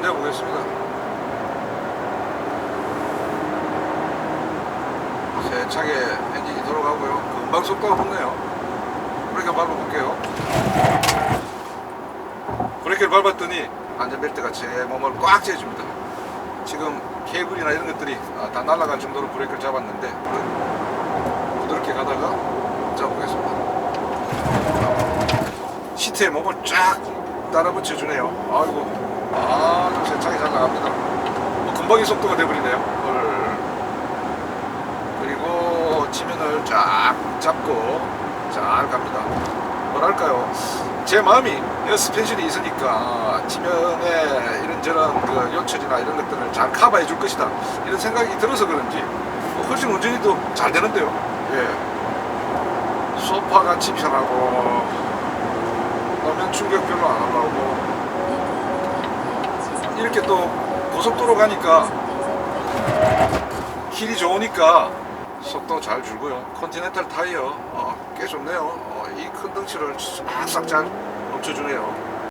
한번 내보겠습니다. 세차게 엔진이 돌아가고요. 금방 속도가 붙네요. 브레이크 밟아볼게요. 브레이크를 밟았더니 안전벨트가 제 몸을 꽉 쥐어줍니다. 지금 케이블이나 이런 것들이 아, 다 날아갈 정도로 브레이크를 잡았는데 부드럽게 가다가 잡아보겠습니다. 시트에 몸을 쫙 따라 붙여 주네요. 아이고, 아주 세차게 잘 나갑니다. 뭐 금방이 속도가 돼버리네요. 헐. 그리고 지면을 쫙 잡고 잘 갑니다. 뭐랄까요? 제 마음이 에어스펜션이 있으니까 지면에 이런저런 그 요철이나 이런 것들을 잘 커버해 줄 것이다. 이런 생각이 들어서 그런지 뭐 훨씬 운전이 더 잘 되는데요. 예. 소파 같이 편하고 그러면 충격 별로 안 올라오고 이렇게 또 고속도로 가니까 길이 좋으니까 속도 잘 줄고요. 컨티넨탈 타이어 어, 꽤 좋네요. 어, 이 큰 덩치를 싹싹 잘 멈춰주네요